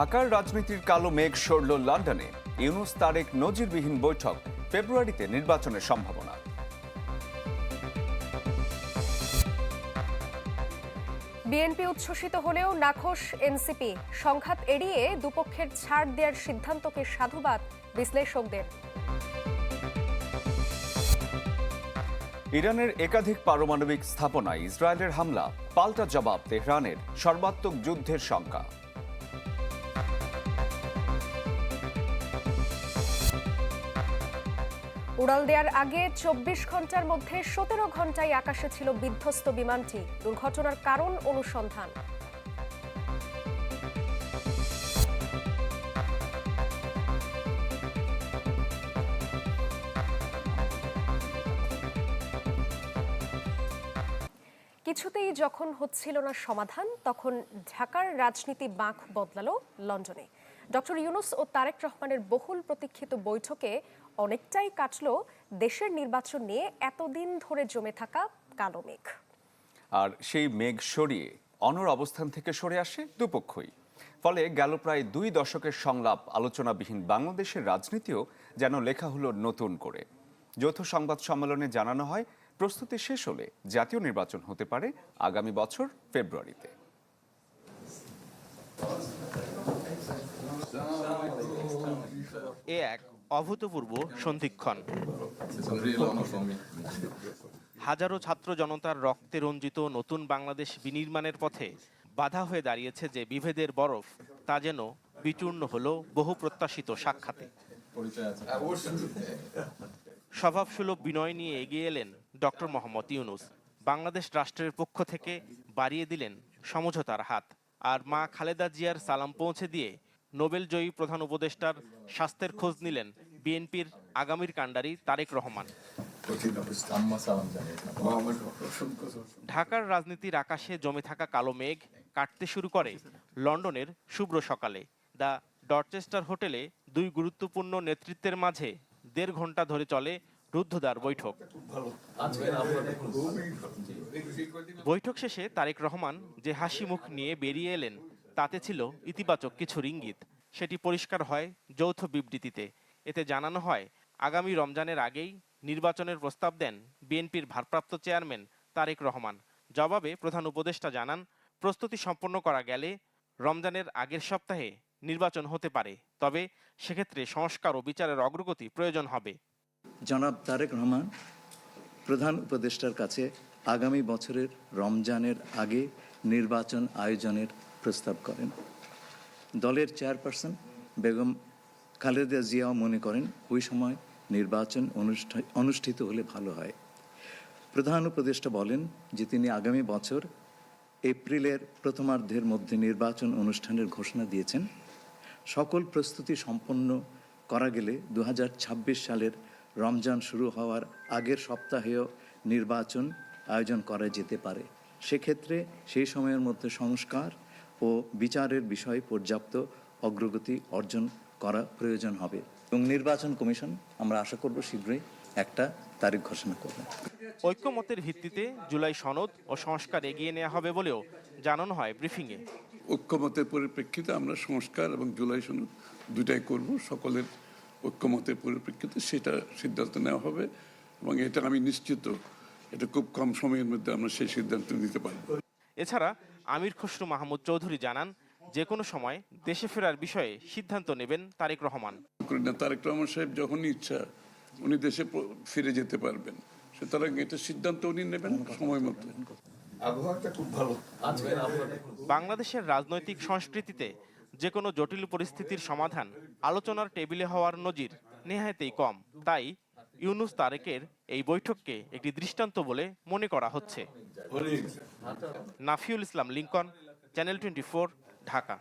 ঢাকার রাজনীতির কালো মেঘ সরল লন্ডনে ইউনুস তারেক নজিরবিহীন বৈঠক ফেব্রুয়ারিতে নির্বাচনের সম্ভাবনা। বিএনপি উচ্ছ্বসিত হলেও নাখোশ এনসিপি। সংঘাত এড়িয়ে দুপক্ষের ছাড় দেওয়ার সিদ্ধান্তকে সাধুবাদ বিশ্লেষকদের। ইরানের একাধিক পারমাণবিক স্থাপনায় ইসরায়েলের হামলা পাল্টা জবাব তেহরানের সর্বাত্মক যুদ্ধের শঙ্কা উড়াল দেওয়ার আগে চব্বিশ ঘণ্টার মধ্যে সতেরো ঘন্টায় আকাশে ছিল বিধ্বস্ত বিমানটি। দুর্ঘটনার কারণ অনুসন্ধান। কিছুতেই যখন হচ্ছিল না সমাধান, তখন ঢাকার রাজনীতি বাঁক বদলালো লন্ডনে। ডক্টর ইউনুস ও তারেক রহমানের বহুল প্রতীক্ষিত বৈঠকে অনেকটাই কাটলো দেশের নির্বাচন নিয়ে এতদিন ধরে জমে থাকা কালো মেঘ। আর সেই মেঘ সরিয়ে অনর অবস্থান থেকে সরে আসে দুপক্ষই। ফলে গেল প্রায় দুই দশকের সংলাপ আলোচনাবিহীন বাংলাদেশের রাজনীতিও যেন লেখা হলো নতুন করে। যৌথ সংবাদ সম্মেলনে জানানো হয় প্রস্তুতি শেষ হলে জাতীয় নির্বাচন হতে পারে আগামী বছর ফেব্রুয়ারিতে। এ এক অভূতপূর্ব সন্ধিক্ষণ। হাজারো ছাত্র জনতার রক্তে রঞ্জিত নতুন বাংলাদেশ বিনির্মাণের পথে বাধা হয়ে দাঁড়িয়েছে যে বিভেদের বরফ তা যেন বিচূর্ণ হল বহু প্রত্যাশিত সাক্ষাতে। স্বভাবসুলভ বিনয় নিয়ে এগিয়ে এলেন ডক্টর মোহাম্মদ ইউনুস। বাংলাদেশ রাষ্ট্রের পক্ষ থেকে বাড়িয়ে দিলেন সমঝোতার হাত। আর মা খালেদা জিয়ার সালাম পৌঁছে দিয়ে নোবেলজয়ী প্রধান উপদেষ্টার স্বাস্থ্যের খোঁজ নিলেন বিএনপির আগামীর কাণ্ডারি তারেক রহমান। ঢাকার রাজনীতির আকাশে জমে থাকা কালো মেঘ কাটতে শুরু করে লন্ডনের শুভ্র সকালে। দ্য ডরচেস্টার হোটেলে দুই গুরুত্বপূর্ণ নেতৃত্বের মাঝে দেড় ঘণ্টা ধরে চলে রুদ্ধদ্বার বৈঠক। বৈঠক শেষে তারেক রহমান যে হাসি মুখ নিয়ে বেরিয়ে এলেন তাতে ছিল ইতিবাচক কিছু ইঙ্গিত সেটি পরিষ্কার হয় যৌথ বিবৃতিতে। এতে জানানো হয়, আগামী রমজানের আগেই নির্বাচনের প্রস্তাব দেন বিএনপির ভারপ্রাপ্ত চেয়ারম্যান তারেক রহমান। জবাবে প্রধান উপদেষ্টা জানান, প্রস্তুতি সম্পন্ন করা গেলে রমজানের আগের সপ্তাহে নির্বাচন হতে পারে, তবে সেক্ষেত্রে সংস্কার ও বিচারের অগ্রগতি প্রয়োজন হবে। জনাব তারেক রহমান, প্রধান উপদেষ্টার কাছে আগামী বছরের রমজানের আগে নির্বাচন আয়োজনের প্রস্তাব করেন। দলের চেয়ারপারসন বেগম খালেদা জিয়াও মনে করেন, ওই সময় নির্বাচন অনুষ্ঠা- অনুষ্ঠিত হলে ভালো হয়। প্রধান উপদেষ্টা বলেন যে তিনি আগামী বছর এপ্রিলের প্রথমার্ধের মধ্যে নির্বাচন অনুষ্ঠানের ঘোষণা দিয়েছেন। সকল প্রস্তুতি সম্পন্ন করা গেলে দু হাজার ছাব্বিশ সালের রমজান শুরু হওয়ার আগের সপ্তাহেও নির্বাচন আয়োজন করা যেতে পারে। সেক্ষেত্রে সেই সময়ের মধ্যে সংস্কার ও বিচারের বিষয়ে পর্যাপ্ত অগ্রগতি অর্জন করা প্রয়োজন হবে। এবং নির্বাচন কমিশন আমরা আশা করব শীঘ্রই একটা তারিখ ঘোষণা করবে। ঐক্যমতের ভিত্তিতে জুলাই সনদ ও সংস্কার এগিয়ে নেওয়া হবে বলেও জানানো হয় ব্রিফিংয়ে। ঐক্যমতের পরিপ্রেক্ষিতে আমরা সংস্কার এবং জুলাই সনদ দুটাই করব। সকলের ঐক্যমতের পরিপ্রেক্ষিতে সেটা সিদ্ধান্ত নেওয়া হবে এবং এটা আমি নিশ্চিত এটা খুব কম সময়ের মধ্যে আমরা সেই সিদ্ধান্ত নিতে পারব। এছাড়া আমির খসরু মাহমুদ চৌধুরী জানান যে কোনো সময় দেশে ফেরার বিষয়ে সিদ্ধান্ত নেবেন তারেক রহমান। তারেক রহমান সাহেব যখনই ইচ্ছা উনি দেশে ফিরে যেতে পারবেন। সুতরাং এটা সিদ্ধান্ত উনি নেবেন সময় মতো। বাংলাদেশের রাজনৈতিক সংস্কৃতিতে যে কোনো জটিল পরিস্থিতির সমাধান আলোচনার টেবিলে হওয়ার নজির নেহায়তেই কম। তাই ইউনুস তারেকের এই বৈঠককে একটি দৃষ্টান্ত বলে মনে করা হচ্ছে। Nafiul Islam Lincoln channel twenty Dhaka.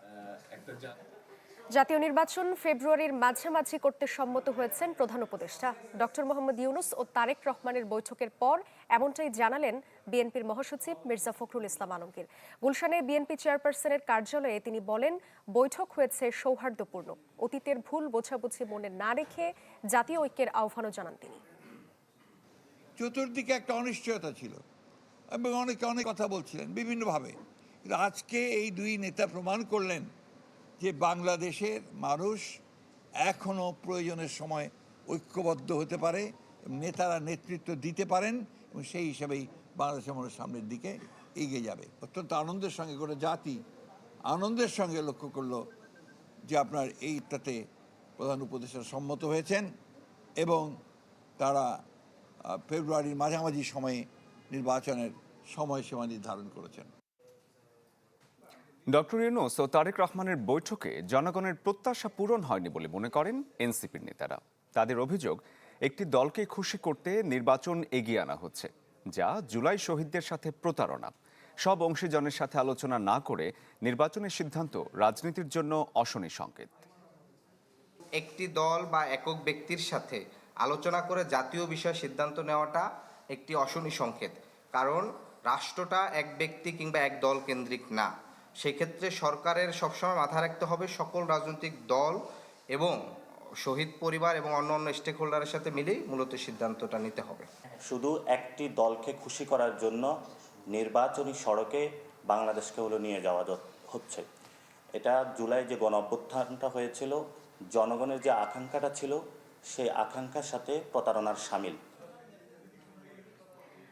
জাতীয় নির্বাচন ফেব্রুয়ারির মাঝামাঝি করতে সম্মত হয়েছেন প্রধান উপদেষ্টা। ডক্টর মোহাম্মদ ইউনুস ও তারেক রহমানের বৈঠকের পর এমনটাই জানালেন বিএনপির মহাসচিব মির্জা ফখরুল ইসলাম আলমগীর। গুলশানে বিএনপি চেয়ারপারসনের কার্যালয়ে তিনি বলেন, বৈঠক হয়েছে সৌহার্দ্যপূর্ণ। অতীতের ভুল বোঝাবুঝি মনে না রেখে জাতীয় ঐক্যের আহ্বানও জানান তিনি। চতুর্দিকে একটা অনিশ্চয়তা ছিল এবং অনেকে অনেক কথা বলছিলেন বিভিন্নভাবে। আজকে এই দুই নেতা প্রমাণ করলেন যে বাংলাদেশের মানুষ এখনও প্রয়োজনের সময় ঐক্যবদ্ধ হতে পারে নেতারা নেতৃত্ব দিতে পারেন এবং সেই হিসাবেই বাংলাদেশের মানুষ সামনের দিকে এগিয়ে যাবে। অত্যন্ত আনন্দের সঙ্গে করে জাতি আনন্দের সঙ্গে লক্ষ্য করল যে আপনার এইটাতে প্রধান উপদেষ্টা সম্মত হয়েছেন এবং তারা ফেব্রুয়ারির মাঝামাঝি সময়ে নির্বাচনের সময়সীমা নির্ধারণ করেছেন। ডক্টর ইউনুস ও তারেক রহমানের বৈঠকে জনগণের প্রত্যাশা পূরণ হয়নি বলে মনে করেন এনসিপির নেতারা। তাদের অভিযোগ, একটি দলকে খুশি করতে নির্বাচন এগিয়ে আনা হচ্ছে, যা জুলাই শহীদদের সাথে প্রতারণা। সব অংশীজনের সাথে আলোচনা না করে নির্বাচনের সিদ্ধান্ত রাজনীতির জন্য অশনি সংকেত। একটি দল বা একক ব্যক্তির সাথে আলোচনা করে জাতীয় বিষয় সিদ্ধান্ত নেওয়াটা একটি অশনি সংকেত, কারণ রাষ্ট্রটা এক ব্যক্তি কিংবা এক দল কেন্দ্রিক না। সেক্ষেত্রে সরকারের সবসময় মাথায় রাখতে হবে সকল রাজনৈতিক দল এবং শহীদ পরিবার এবং অন্য অন্য স্টেক হোল্ডারের সাথে মিলেই মূলত সিদ্ধান্তটা নিতে হবে। শুধু একটি দলকে খুশি করার জন্য নির্বাচনী সড়কে বাংলাদেশকে হলো নিয়ে যাওয়া হচ্ছে। এটা জুলাই যে গণ অভ্যুত্থানটা হয়েছিল, জনগণের যে আকাঙ্ক্ষাটা ছিল, সেই আকাঙ্ক্ষার সাথে প্রতারণার সামিল।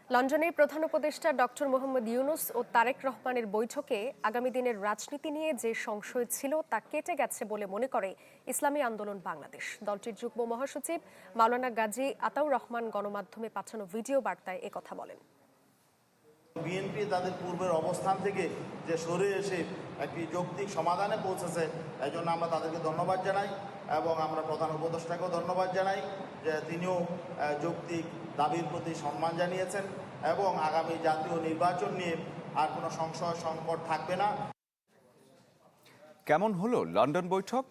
লন্ডনের প্রধান উপদেষ্টা ডক্টর মোহাম্মদ ইউনুস ও তারেক রহমানের বৈঠকে আগামী দিনের রাজনীতি নিয়ে যে সংশয় ছিল তা কেটে গেছে বলে মনে করে ইসলামী আন্দোলন বাংলাদেশ। দলটির যুগ্ম মহাসচিব মাওলানা গাজী আতাউর রহমান গণমাধ্যমে পাঠানো ভিডিও বার্তায় একথা বলেন। বিএনপি তাদের পূর্বের অবস্থান থেকে যে সরে এসে একটি যৌক্তিক সমাধানে পৌঁছেছে এই জন্য আমরা তাদেরকে ধন্যবাদ জানাই এবং আমরা প্রধান উপদেষ্টাকেও ধন্যবাদ জানাই যে তিনিও যৌক্তিক দাবির প্রতি সম্মান জানিয়েছেন এবং আগামী জাতীয় নির্বাচন নিয়ে আর কোনো সংশয়, সংকট থাকবে না। কেমন হলো লন্ডন বৈঠক?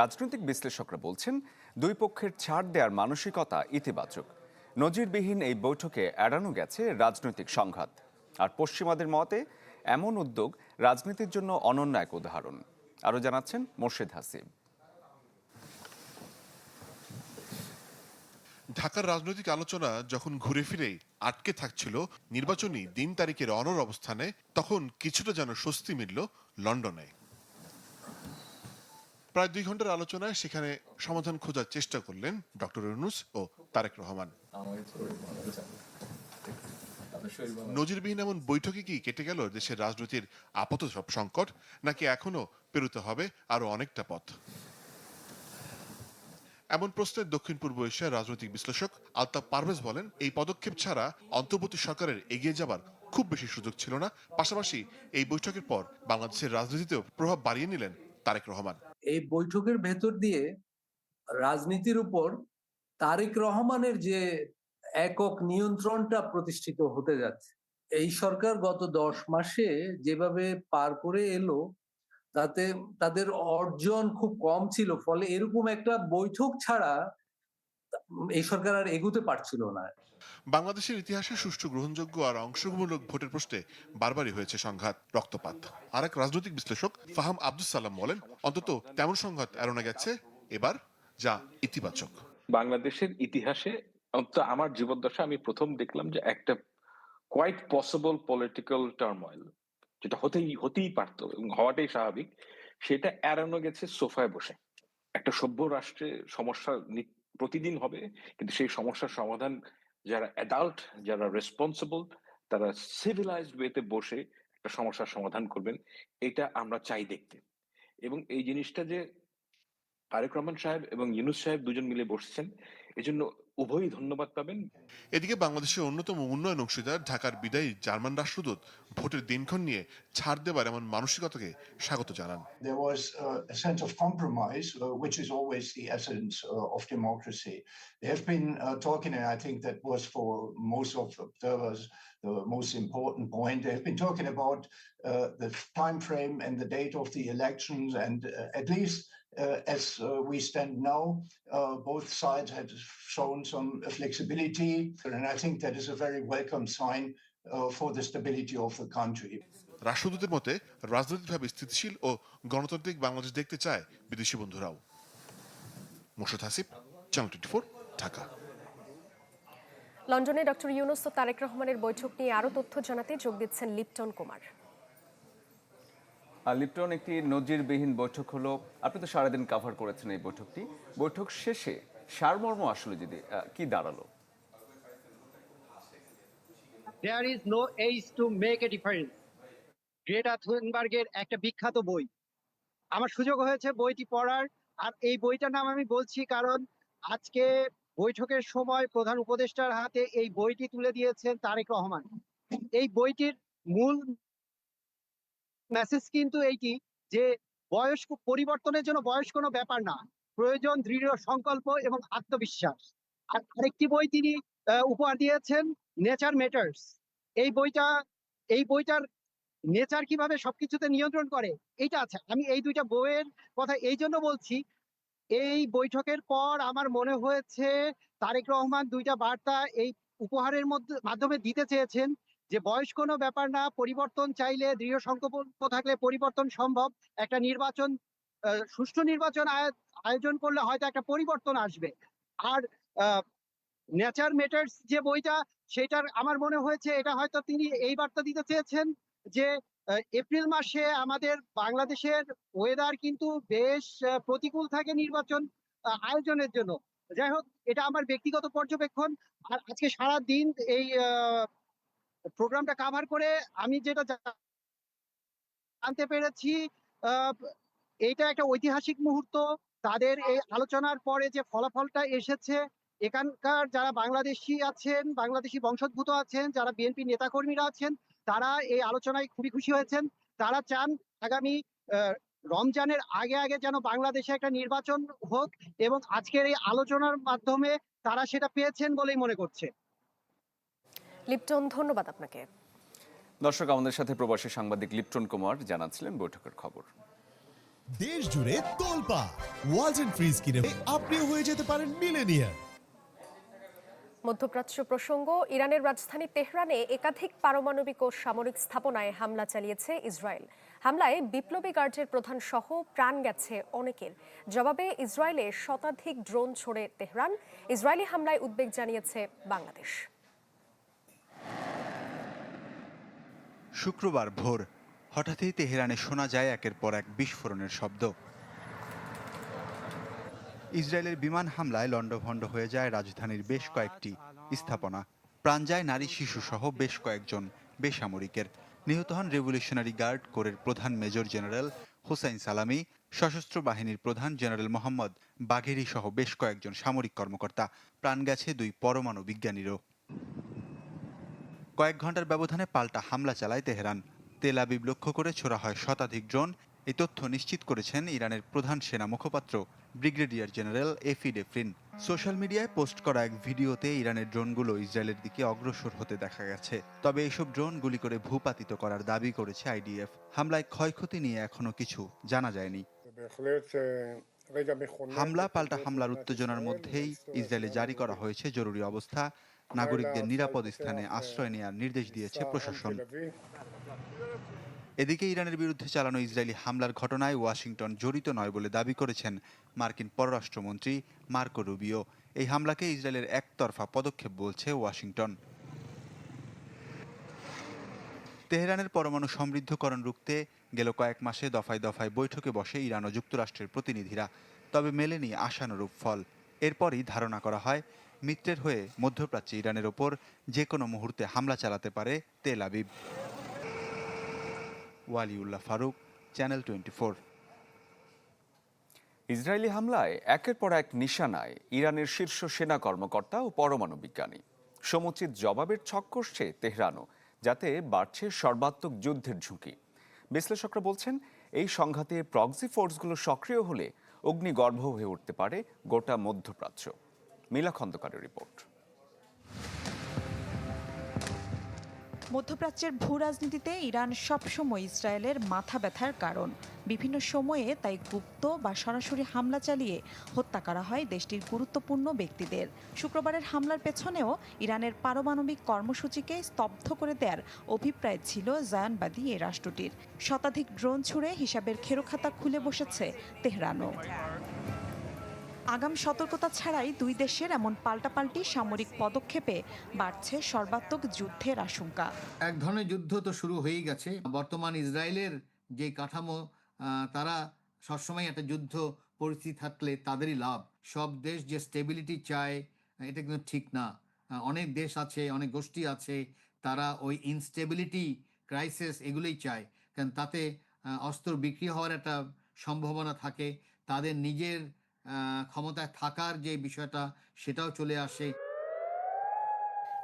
রাজনৈতিক বিশ্লেষকরা বলছেন, দুই পক্ষের ছাড় দেওয়ার মানসিকতা ইতিবাচক। নজিরবিহীন এই বৈঠকে এড়ানো গেছে রাজনৈতিক সংঘাত। আর পশ্চিমাদের মতে, এমন উদ্যোগ রাজনীতির জন্য অনন্য এক উদাহরণ। আরও জানাচ্ছেন মোর্শেদ হাসিব। ঢাকার রাজনৈতিক আলোচনা যখন ঘুরে ফিরে আটকে থাকছিল নির্বাচনী দিন তারিখের অনর অবস্থানে, তখন কিছুটা যেন স্বস্তি মিলল লন্ডনে। প্রায় দুই ঘণ্টার আলোচনায় সেখানে সমাধান খোঁজার চেষ্টা করলেন ডক্টর ইউনুস ও তারেক রহমান। নজিরবিহীন এমন বৈঠকে কি কেটে গেল দেশের রাজনীতির আপাত সব সংকট, নাকি এখনও পেরোতে হবে আরও অনেকটা পথ? এমন প্রশ্নে দক্ষিণ পূর্ব এশিয়ার রাজনৈতিক বিশ্লেষক আলতাফ পারভেজ বলেন, এই পদক্ষেপ ছাড়া অন্তর্বর্তী সরকারের এগিয়ে যাবার খুব বেশি সুযোগ ছিল না। পাশাপাশি এই বৈঠকের পর বাংলাদেশের রাজনীতিতেও প্রভাব বাড়িয়ে নিলেন তারেক রহমান। এই বৈঠকের ভেতর দিয়ে রাজনীতির উপর তারেক রহমানের যে একক নিয়ন্ত্রণটা প্রতিষ্ঠিত হতে যাচ্ছে, এই সরকার গত দশ মাসে যেভাবে পার করে এলো তাতে তাদের অর্জন খুব কম ছিল ফলে এরকম একটা বৈঠক ছাড়া এই সরকার আর এগুতে পারছিল না। বাংলাদেশের ইতিহাসে সুষ্ঠু গ্রহণযোগ্য আর অংশগ্রহণমূলক ভোটের প্রশ্নে বারবারই হয়েছে সংঘাত রক্তপাত। আর এক রাজনৈতিক বিশ্লেষক ফাহাম আব্দুল সালাম বলেন অন্তত তেমন সংঘাত এড়ানো গেছে এবার যা ইতিবাচক। বাংলাদেশের ইতিহাসে অন্তত আমার জীবদ্দশা আমি প্রথম দেখলাম যে একটা কোয়াইট পসিবল পলিটিক্যাল টার্ময়েল যেটা হতেই হতেই পারতো এবং হওয়াটাই স্বাভাবিক, সেটা এড়ানো গেছে সোফায় বসে। একটা সভ্য রাষ্ট্রে সমস্যা প্রতিদিন হবে, কিন্তু সেই সমস্যার সমাধান যারা অ্যাডাল্ট যারা রেসপন্সিবল তারা সিভিলাইজড ওয়েতে বসে একটা সমস্যার সমাধান করবেন, এটা আমরা চাই দেখতে। এবং এই জিনিসটা যে, তারেক রহমান সাহেব এবং ইউনুস সাহেব দুজন মিলে বসছেন এজন্য উভয়ই ধন্যবাদ পাবেন এদিকে বাংলাদেশের অন্যতম উন্নয়ন অংশীদার ঢাকার বিদায়ী জার্মান রাষ্ট্রদূত ভোটের দিনক্ষণ নিয়ে ছাড় দেবার এমন মানসিকতাকে স্বাগত জানান there was uh, a sense of compromise, uh, which is always the essence uh, of democracy. They have been uh, talking, and I think that was for most of observers the most important point. They have been talking about uh, the time frame and the date of the elections, and uh, at least uh, as uh, we stand now, uh, both sides had shown some flexibility, and I think that is a very welcome sign uh, for the stability of the country. রাষ্ট্রদূতের মতে রাজনৈতিকভাবে স্থিতিশীল ও গণতান্ত্রিক বাংলাদেশ দেখতে চায় বিদেশি বন্ধুরাও। Morshed Hasib channel twenty four Dhaka. লন্ডনে doctor Yunus ও তারেক রহমানের বৈঠক নিয়ে আরও তথ্য জানাতে যোগ দিচ্ছেন লিপটন কুমার। লিপটন একটি নজিরবিহীন বৈঠক হলো। আপনি তো সারাদিন কাভার করেছেন এই বৈঠকটি। বৈঠক শেষে সারমর্ম আসলে যদি কি দাঁড়াল? There is no age to make a difference Greta থুনবার্গের একটা বিখ্যাত বই। আমার সুযোগ হয়েছে বইটি পড়ার, আর এই বইটার নাম আমি বলছি কারণ আজকে বৈঠকের সময় প্রধান উপদেষ্টার হাতে এই বইটি তুলে দিয়েছেন তারেক রহমান। এই বইটির মূল মেসেজ কিন্তু এইটি যে বয়স পরিবর্তনের জন্য বয়স কোনো ব্যাপার না। প্রয়োজন, দৃঢ় সংকল্প এবং আত্মবিশ্বাস। আর আরেকটি বই তিনি উপহার দিয়েছেন নেচার মেটার্স এই বইটা, এই বইটার নেচার কীভাবে সবকিছুতে নিয়ন্ত্রণ করে, এইটা আছে। আমি এই দুইটা বইয়ের কথা এই জন্য বলছি, এই বৈঠকের পর আমার মনে হয়েছে, তারেক রহমান দুইটা বার্তা এই উপহারের মধ্যে, মাধ্যমে দিতে চেয়েছেন। যে বয়স কোনো ব্যাপার না, পরিবর্তন চাইলে দৃঢ় সংকল্প থাকলে পরিবর্তন সম্ভব। একটা নির্বাচন সুষ্ঠু নির্বাচন আয়োজন করলে হয়তো একটা পরিবর্তন আসবে। আর নেচার মেটার্স যে বইটা, সেটার আমার মনে হয়েছে এটা হয়তো তিনি এই বার্তা দিতে চেয়েছেন যে এপ্রিল মাসে আমাদের বাংলাদেশের ওয়েদার কিন্তু বেশ প্রতিকূল থাকে নির্বাচন আয়োজনের জন্য। যাই হোক, এটা আমার ব্যক্তিগত পর্যবেক্ষণ। আর আজকে সারা দিন এই প্রোগ্রামটা কাভার করে আমি যেটা জানতে পেরেছি এইটা একটা ঐতিহাসিক মুহূর্ত। তাদের এই আলোচনার পরে যে ফলাফলটা এসেছে, এখানকার যারা বাংলাদেশি আছেন, বাংলাদেশি বংশোদ্ভূত আছেন, যারা বিএনপি নেতাকর্মীরা আছেন, তারা এই আলোচনায় খুবই খুশি হয়েছেন। তারা চান আগামী রমজানের আগে আগে যেন বাংলাদেশে একটা নির্বাচন হোক এবং আজকের এই আলোচনার মাধ্যমে তারা সেটা পেয়েছেন বলেই মনে করছে। লিপটন ধন্যবাদ আপনাকে। দর্শক আমাদের সাথে প্রবাসী সাংবাদিক লিপটন কুমার জানাচ্ছিলেন বৈঠকের খবর। দেশ জুড়ে তোলপা ওয়ালটন ফ্রিজ কিনে আপনিও হয়ে যেতে পারেন মিলেনিয়ার মধ্যপ্রাচ্য প্রসঙ্গ ইরানের রাজধানী তেহরানে একাধিক পারমাণবিক ও সামরিক স্থাপনায় হামলা চালিয়েছে ইসরায়েল। হামলায় বিপ্লবী গার্ডের প্রধান সহ প্রাণ গেছে অনেকের। জবাবে ইসরায়েলে শতাধিক ড্রোন ছড়ে তেহরান। ইসরায়েলি হামলায় উদ্বেগ জানিয়েছে বাংলাদেশ। শুক্রবার ভোর, হঠাৎই তেহরানে শোনা যায় একের পর এক বিস্ফোরণের শব্দ। ইসরায়েলের বিমান হামলায় লণ্ডভণ্ড হয়ে যায় রাজধানীর বেশ কয়েকটি স্থাপনা। প্রাণ যায় নারী, শিশু সহ বেশ কয়েকজন বেসামরিকের। নিহত হন রেভলিউশনারি গার্ড কোরের প্রধান মেজর জেনারেল হোসাইন সালামি, সশস্ত্র বাহিনীর প্রধান জেনারেল মোহাম্মদ বাঘেরি সহ বেশ কয়েকজন সামরিক কর্মকর্তা। প্রাণ গেছে দুই পরমাণু বিজ্ঞানীরও। কয়েক ঘণ্টার ব্যবধানে পাল্টা হামলা চালায় তেহরান। তেল আবিব লক্ষ্য করে ছোড়া হয় শতাধিক ড্রোন। এই তথ্য নিশ্চিত করেছেন ইরানের প্রধান সেনা মুখপাত্র, brigadier general Effie Defrin. Social media post করা এক ভিডিওতে ইরানের ড্রোনগুলো ইসরায়েলের দিকে অগ্রসর হতে দেখা গেছে। তবে এসব ড্রোন গুলি করে ভূপাতিত করার দাবি করেছে আইডিএফ। হামলায় ক্ষয়ক্ষতি নিয়ে এখনও কিছু জানা যায়নি। হামলা পাল্টা হামলার উত্তেজনার মধ্যেই ইসরায়েলে জারি করা হয়েছে জরুরি অবস্থা। নাগরিকদের নিরাপদ স্থানে আশ্রয় নেওয়ার নির্দেশ দিয়েছে প্রশাসন। এদিকে ইরানের বিরুদ্ধে চালানো ইসরায়েলি হামলার ঘটনায় ওয়াশিংটন জড়িত নয় বলে দাবি করেছেন মার্কিন পররাষ্ট্রমন্ত্রী মার্কো রুবিও। এই হামলাকে ইসরায়েলের একতরফা পদক্ষেপ বলছে ওয়াশিংটন। তেহরানের পরমাণু সমৃদ্ধকরণ রুখতে গেল কয়েক মাসে দফায় দফায় বৈঠকে বসে ইরান ও যুক্তরাষ্ট্রের প্রতিনিধিরা। তবে মেলেনি আশানুরূপ ফল। এরপরই ধারণা করা হয় মিত্রের হয়ে মধ্যপ্রাচ্যে ইরানের ওপর যে কোনো মুহূর্তে হামলা চালাতে পারে Tel Aviv. Waliullah Faruk, channel twenty Israeli হামলায় একের পর এক নিশানায় ইরানের শীর্ষ সেনা কর্মকর্তা ও পরমাণু বিজ্ঞানী। সমুচিত জবাবের ছক করছে তেহরানও, যাতে বাড়ছে সর্বাত্মক যুদ্ধের ঝুঁকি। বিশ্লেষকরা বলছেন, এই সংঘাতে প্রক্সি ফোর্সগুলো সক্রিয় হলে অগ্নিগর্ভ হয়ে উঠতে পারে গোটা মধ্যপ্রাচ্য। মিলা খন্দকারের রিপোর্ট। মধ্যপ্রাচ্যের ভূ রাজনীতিতে ইরান সবসময় ইসরায়েলের মাথা ব্যথার কারণ। বিভিন্ন সময়ে তাই গুপ্ত বা সরাসরি হামলা চালিয়ে হত্যা করা হয় দেশটির গুরুত্বপূর্ণ ব্যক্তিদের। শুক্রবারের হামলার পেছনেও ইরানের পারমাণবিক কর্মসূচিকে স্তব্ধ করে দেওয়ার অভিপ্রায় ছিল জায়ানবাদী এই রাষ্ট্রটির। শতাধিক ড্রোন ছুড়ে হিসাবের খেরোখাতা খুলে বসেছে তেহরানও। আগাম সতর্কতা ছাড়াই দুই দেশের এমন পাল্টাপাল্টি সামরিক পদক্ষেপে বাড়ছে সর্বাত্মক যুদ্ধের আশঙ্কা। এক ধরনের যুদ্ধ তো শুরু হয়েই গেছে। বর্তমান ইসরায়েলের যে কাঠামো তারা সবসময় একটা যুদ্ধ পরিস্থিতি থাকলে তাদেরই লাভ। সব দেশ যে স্টেবিলিটি চায়, এটা কিন্তু ঠিক না। অনেক দেশ আছে, অনেক গোষ্ঠী আছে, তারা ওই ইনস্টেবিলিটি ক্রাইসিস এগুলোই চায়। কারণ তাতে অস্ত্র বিক্রি হওয়ার একটা সম্ভাবনা থাকে। তাদের নিজের ক্ষমতায় থাকার যে বিষয়টা, সেটাও চলে আসে।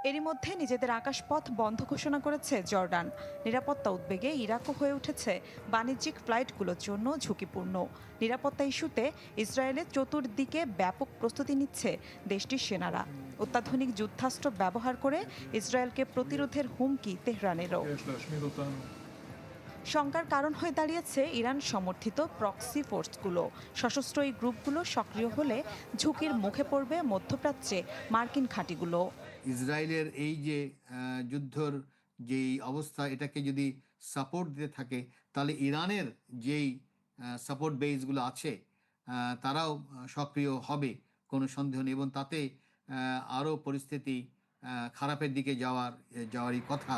এরই মধ্যে নিজেদের আকাশপথ বন্ধ ঘোষণা করেছে জর্ডান। নিরাপত্তা উদ্বেগে ইরাকও হয়ে উঠেছে বাণিজ্যিক ফ্লাইটগুলোর জন্য ঝুঁকিপূর্ণ। নিরাপত্তা ইস্যুতে ইসরায়েলের চতুর্দিকে ব্যাপক প্রস্তুতি নিচ্ছে দেশটির সেনারা। অত্যাধুনিক যুদ্ধাস্ত্র ব্যবহার করে ইসরায়েলকে প্রতিরোধের হুমকি তেহরানেরও। শঙ্কার কারণ হয়ে দাঁড়িয়েছে ইরান সমর্থিত প্রক্সি ফোর্সগুলো সশস্ত্র এই গ্রুপগুলো সক্রিয় হলে ঝুঁকির মুখে পড়বে মধ্যপ্রাচ্যে মার্কিন ঘাঁটিগুলো ইসরায়েলের এই যে যুদ্ধর যেই অবস্থা, এটাকে যদি সাপোর্ট দিতে থাকে, তাহলে ইরানের যেই সাপোর্ট বেসগুলো আছে তারাও সক্রিয় হবে, কোনো সন্দেহ নেই। এবং তাতে আরও পরিস্থিতি খারাপের দিকে যাওয়ার, যাওয়ারই কথা।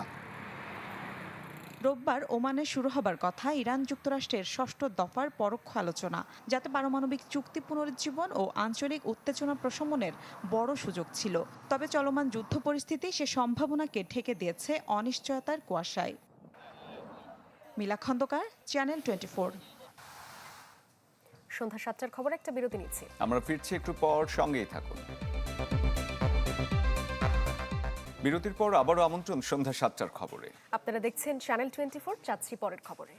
রোববার ওমানে শুরু হবার কথা ইরান যুক্তরাষ্ট্রের ষষ্ঠ দফার পরোক্ষ আলোচনা যাতে পারমাণবিক চুক্তি পুনরুজ্জীবন ও আঞ্চলিক উত্তেজনা প্রশমনের বড় সুযোগ ছিল। তবে চলমান যুদ্ধ পরিস্থিতি সে সম্ভাবনাকে ঢেকে দিয়েছে অনিশ্চয়তার কুয়াশায়। মিলা খন্দকার চ্যানেল টোয়েন্টি সন্ধ্যা সাতটার খবর একটা বিরতি নিচ্ছি। আমরা ফিরছি একটু পর সঙ্গেই থাকুন। বিরতির পর আবারও আমন্ত্রণ সন্ধ্যা সাতটার খবরে। আপনারা দেখছেন চ্যানেল টোয়েন্টি ফোর যাচ্ছি পরের খবরে।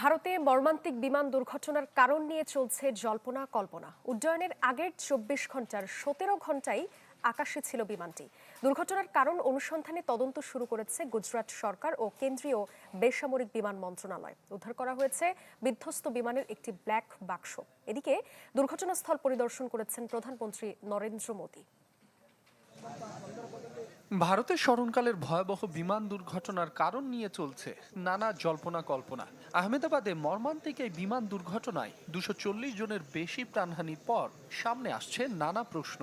ভারতে মর্মান্তিক বিমান দুর্ঘটনার কারণ নিয়ে চলছে জল্পনা কল্পনা। উড্ডয়নের আগের চব্বিশ ঘণ্টার সতেরো ঘন্টায় আকাশে ছিল বিমানটি। দুর্ঘটনার কারণ অনুসন্ধানে তদন্ত শুরু করেছে গুজরাট সরকার ও কেন্দ্রীয় বেসামরিক বিমান মন্ত্রণালয়। উদ্ধার করা হয়েছে বিধ্বস্ত বিমানের একটি ব্ল্যাক বাক্স। এদিকে দুর্ঘটনাস্থল পরিদর্শন করেছেন প্রধানমন্ত্রী নরেন্দ্র মোদী। ভারতের স্মরণকালের ভয়াবহ বিমান দুর্ঘটনার কারণ নিয়ে চলছে নানা জল্পনা কল্পনা। আহমেদাবাদে মর্মান্তিক এই বিমান দুর্ঘটনায় দুশো চল্লিশ জনের বেশি প্রাণহানির পর সামনে আসছে নানা প্রশ্ন।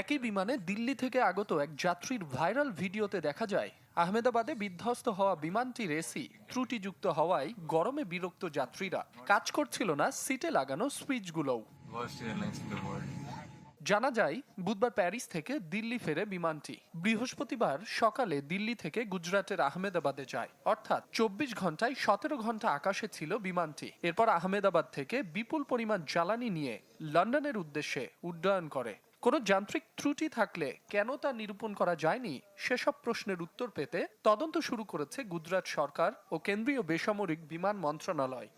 একই বিমানে দিল্লি থেকে আগত এক যাত্রীর ভাইরাল ভিডিওতে দেখা যায় আহমেদাবাদে বিধ্বস্ত হওয়া বিমানটির এসি ত্রুটিযুক্ত হওয়ায় গরমে বিরক্ত যাত্রীরা। কাজ করছিল না সিটে লাগানো সুইচগুলোও। জানা যায়, বুধবার প্যারিস থেকে দিল্লি ফেরে বিমানটি। বৃহস্পতিবার সকালে দিল্লি থেকে গুজরাটের আহমেদাবাদে যায়। অর্থাৎ চব্বিশ ঘন্টায় সতেরো ঘণ্টা আকাশে ছিল বিমানটি। এরপর আহমেদাবাদ থেকে বিপুল পরিমাণ জ্বালানি নিয়ে লন্ডনের উদ্দেশ্যে উড্ডয়ন করে। কোনো যান্ত্রিক ত্রুটি থাকলে কেন তা নিরূপণ করা যায়নি, সেসব প্রশ্নের উত্তর পেতে তদন্ত শুরু করেছে গুজরাট সরকার ও কেন্দ্রীয় বেসামরিক বিমান মন্ত্রণালয়।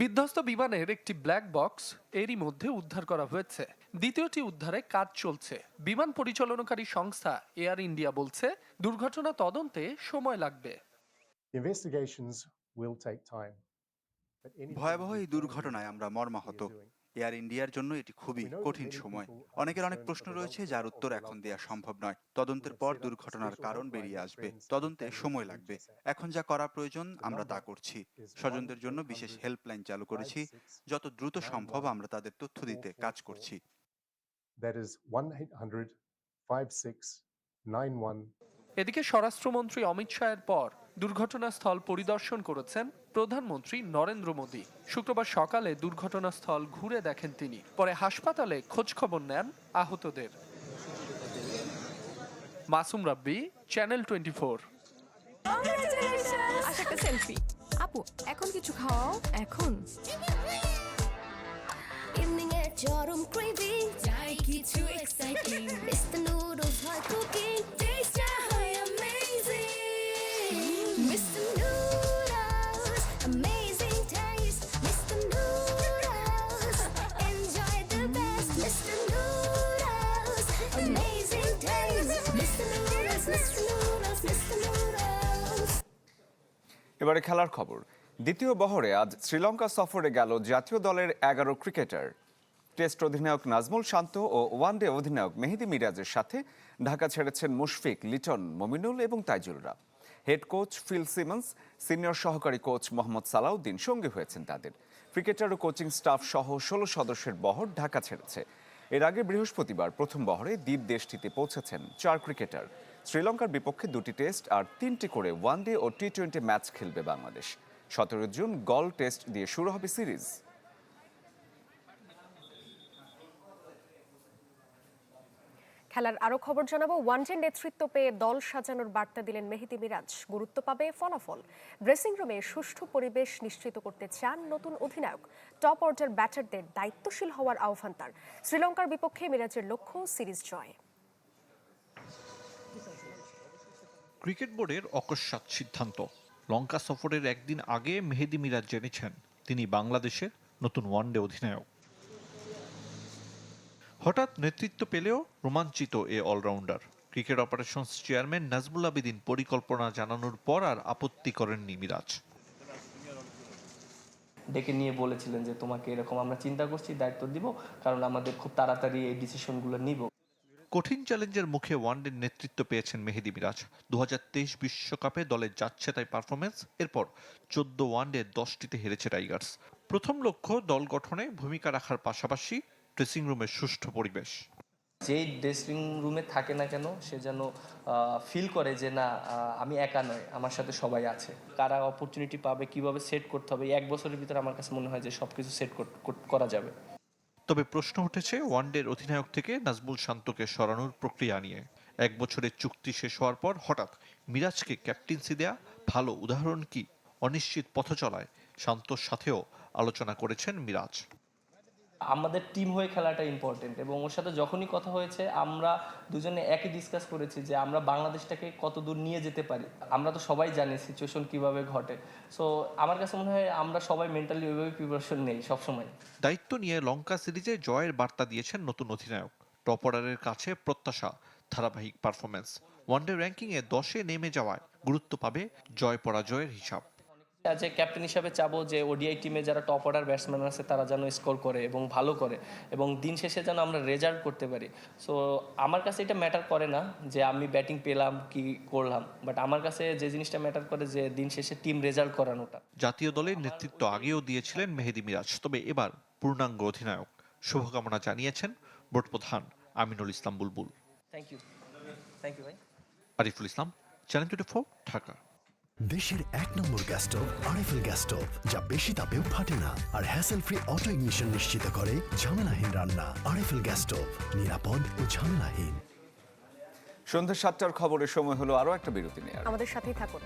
বিধ্বস্ত বিমানের একটি ব্ল্যাক বক্স এরই মধ্যে উদ্ধার করা হয়েছে। দ্বিতীয়টি উদ্ধারে কাজ চলছে। বিমান পরিচালনাকারী সংস্থা এয়ার ইন্ডিয়া বলছে দুর্ঘটনা তদন্তে সময় লাগবে। ভয়াবহ এই দুর্ঘটনায় আমরা মর্মাহত। এয়ার ইন্ডিয়ার জন্য এটি খুবই কঠিন সময়। অনেকের অনেক প্রশ্ন রয়েছে যার উত্তর এখন দেওয়া সম্ভব নয়। তদন্তের পর দুর্ঘটনার কারণ বেরিয়ে আসবে। তদন্তে সময় লাগবে। এখন যা করা প্রয়োজন আমরা তা করছি। স্বজনদের জন্য বিশেষ হেল্পলাইন চালু করেছি। যত দ্রুত সম্ভব আমরা তাদের তথ্য দিতে কাজ করছি। এদিকে স্বরাষ্ট্রমন্ত্রী অমিত শাহের পর দুর্ঘটনাস্থল পরিদর্শন করেছেন প্রধানমন্ত্রী নরেন্দ্র মোদী। শুক্রবার সকালে দুর্ঘটনাস্থল ঘুরে দেখেন তিনি। পরে হাসপাতালে খোঁজখবর নেন আহতদের। Masum Rabbi channel twenty four একটা সেলফি আপু এখন কিছু খাওয়াও? এখন। ইভিনিং এ চরম ক্রেভিং চাই কিছু এক্সাইটিং মিস্টার নুডলস হয় কুকিং এবারে খেলার খবর। দ্বিতীয় বহরে আজ শ্রীলঙ্কা সফরে গেল জাতীয় দলের এগারো ক্রিকেটার। টেস্ট অধিনায়ক নাজমুল শান্ত ও ওয়ানডে অধিনায়ক মেহেদি মিরাজের সাথে ঢাকা ছেড়েছেন মুশফিক, লিটন, মমিনুল এবং তাইজুলরা। Head coach Phil Simmons, senior সহকারী কোচ মোহাম্মদ সালাউদ্দিন সঙ্গী হয়েছেন তাদের। ক্রিকেটার ও কোচিং স্টাফ সহ ষোলো সদস্যের বহর ঢাকা ছেড়েছে। এর আগে বৃহস্পতিবার প্রথম বহরে দ্বীপ দেশটিতে পৌঁছেছেন চার ক্রিকেটার। শ্রীলঙ্কার বিপক্ষে দুটি টেস্ট আর তিনটি করে ওয়ানডে ও টি টোয়েন্টি ম্যাচ খেলবে বাংলাদেশ। সতেরো জুন গল টেস্ট দিয়ে শুরু হবে সিরিজ। খেলার আরও খবর জানাব। ওয়ানডে নেতৃত্ব পেয়ে দল সাজানোর বার্তা দিলেন মেহেদি মিরাজ। গুরুত্ব পাবে ফলাফল। ড্রেসিং রুমে সুষ্ঠু পরিবেশ নিশ্চিত করতে চান নতুন অধিনায়ক। টপ অর্ডার ব্যাটারদের দায়িত্বশীল হওয়ার আহ্বান তার। শ্রীলঙ্কার বিপক্ষে মিরাজের লক্ষ্য সিরিজ জয়। ক্রিকেট বোর্ডের অকস্মাৎ সিদ্ধান্ত। লঙ্কা সফরের একদিন আগে মেহেদি মিরাজ জেনেছেন, তিনি বাংলাদেশের নতুন ওয়ানডে অধিনায়ক। হঠাৎ নেতৃত্ব পেলেও রোমাঞ্চিত এ allrounder. Cricket operations chairman Nazmul Abedin পরিকল্পনা জানানোর পর আর আপত্তি করেননি মিরাজ। ডেকে নিয়ে বলেছিলেন যে তোমাকে এরকম আমরা চিন্তা করছি দায়িত্ব দিব কারণ আমাদের খুব তাড়াতাড়ি এই ডিসিশনগুলো নিব। কঠিন চ্যালেঞ্জের মুখে ওয়ানডের নেতৃত্ব পেয়েছেন মেহেদি মিরাজ। দু বিশ্বকাপে দলের যাচ্ছে তাই পারফরমেন্স এরপর চোদ্দ ওয়ানডে দশটিতে হেরেছে টাইগার্স। প্রথম লক্ষ্য দল গঠনে ভূমিকা রাখার পাশাপাশি ড্রেসিং রুমের সুষ্ঠু পরিবেশ। যেই ড্রেসিং রুমে থাকে না কেন সে যেন ফিল করে যে না আমি একা নয় আমার সাথে সবাই আছে। কারা অপরচুনিটি পাবে কীভাবে সেট করতে হবে এক বছরের ভিতরে আমার কাছে মনে হয় যে সবকিছু সেট করা যাবে। তবে প্রশ্ন উঠেছে ওয়ানডের অধিনায়ক থেকে নাজমুল শান্তকে সরানোর প্রক্রিয়া নিয়ে। এক বছরের চুক্তি শেষ হওয়ার পর হঠাৎ মিরাজকে ক্যাপ্টেন্সি দেয়া ভালো উদাহরণ কি? অনিশ্চিত পথ চলায় শান্তর সাথেও আলোচনা করেছেন মিরাজ। আমাদের টিম হয়ে খেলাটা ইম্পর্টেন্ট এবং ওর সাথে যখনই কথা হয়েছে, আমরা দুজনে একই ডিসকাস করেছি যে আমরা বাংলাদেশটাকে কত দূর নিয়ে যেতে পারি। আমরা তো সবাই জানি সিচুয়েশন কীভাবে ঘটে। সো আমার কাছে মনে হয় আমরা সবাই মেন্টালি ওইভাবে প্রিপারেশন নেই সবসময়। দায়িত্ব নিয়ে লঙ্কা সিরিজে জয়ের বার্তা দিয়েছেন নতুন অধিনায়ক। টপ অর্ডারের কাছে প্রত্যাশা, ধারাবাহিক পারফরমেন্স ওয়ানডে র্যাঙ্কিংয়ে দশে নেমে যাওয়ায় গুরুত্ব পাবে জয় পরাজয়ের হিসাব। এ ক্যাপ্টেন হিসাবে চাবো যে ওডিআই টিমে যারা টপ অর্ডার ব্যাটসম্যান আছে তারা যেন স্কোর করে এবং ভালো করে এবং দিন শেষে যেন আমরা রেজাল্ট করতে পারি। সো আমার কাছে এটা ম্যাটার করে না যে আমি ব্যাটিং পেলাম কি করলাম বাট আমার কাছে যে জিনিসটা ম্যাটার করে যে দিন শেষে টিম রেজাল্ট করানোটা। জাতীয় দলের নেতৃত্ব আগেও দিয়েছিলেন মেহেদি মিরাজ তবে এবার পূর্ণাঙ্গ অধিনায়ক। শুভকামনা জানিয়েছেন বোর্ড প্রধান Aminul Islam Bulbul. Thank you thank you ভাই। Ariful Islam channel twenty four Dhaka দেশের এক নম্বর gas stove RFL gas stove যা বেশি তাপেও ফাটে না। আর হ্যাসেল ফ্রি অটো ইগনিশন নিশ্চিত করে ঝামেলাহীন রান্না। আরএফএল গ্যাস স্টোভ নিরাপদ ও ঝামেলাহীন। সন্ধ্যা সাতটার খবরের সময় হলো আরও একটা বিরতি নেওয়ার আমাদের সাথেই থাকুন।